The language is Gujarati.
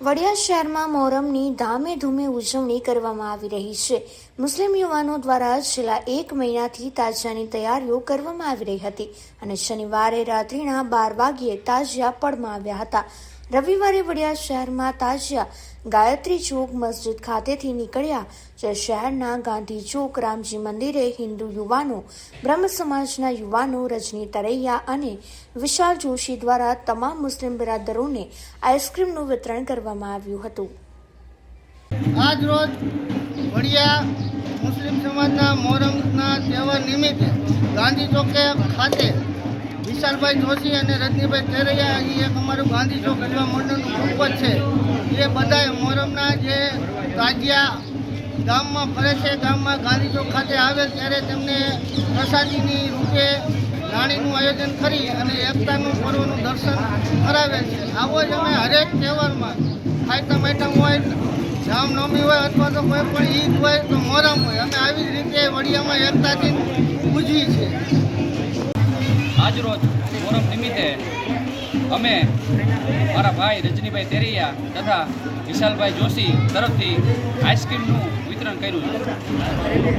વડિયા શહેરમાં મોહરમની ધામે ધૂમે ઉજવણી કરવામાં આવી રહી છે. મુસ્લિમ યુવાનો દ્વારા છેલ્લા એક મહિનાથી તાજિયાની તૈયારીઓ કરવામાં આવી રહી હતી અને શનિવારે રાત્રિના બાર વાગ્યે તાજિયા પડમાં આવ્યા હતા. રવિવારે વડિયા શહેરમાં તાજિયા ગાયત્રી ચોક મસ્જિદ ખાતેથી નીકળ્યા જે શહેરના ગાંધી ચોક, રામજી મંદિરે હિન્દુ યુવાનો, બ્રહ્મ સમાજના યુવાનો રજની તરૈયા અને વિશાલ જોશી દ્વારા તમામ મુસ્લિમ બિરાદરોને આઈસ્ક્રીમનું વિતરણ કરવામાં આવ્યું હતું. આજ રોજ વડિયા મુસ્લિમ સમાજના મોહરમના તહેવાર નિમિત્તે ગાંધી ચોકે ખાતે વિશાલભાઈ જોશી અને રજનીભાઈ ખેરૈયા એ એક અમારું ગાંધી ચોક યુવા મંડળનું ગ્રુપ જ છે. એ બધાએ મોહરમના જે તાજિયા ગામમાં ફરે છે, ગામમાં ગાંધી ચોક ખાતે આવે ત્યારે તેમને પ્રસાદીની રૂપે નાણીનું આયોજન કરી અને એકતાનું પર્વનું દર્શન કરાવે છે. આવો જ અમે હરેક તહેવારમાં ફાયતા માયટા હોય રામનવમી હોય અથવા તો કોઈ પણ ઈદ હોય તો મોહરમ હોય. અમે આવી જ રીતે વડિયામાં એકતાથી ઉજવી છે આજરોજ મોહરમ નિમિત્તે અમે મારા ભાઈ રજનીભાઈ તેરૈયા તથા વિશાલભાઈ જોશી તરફથી આઈસ્ક્રીમનું વિતરણ કર્યું.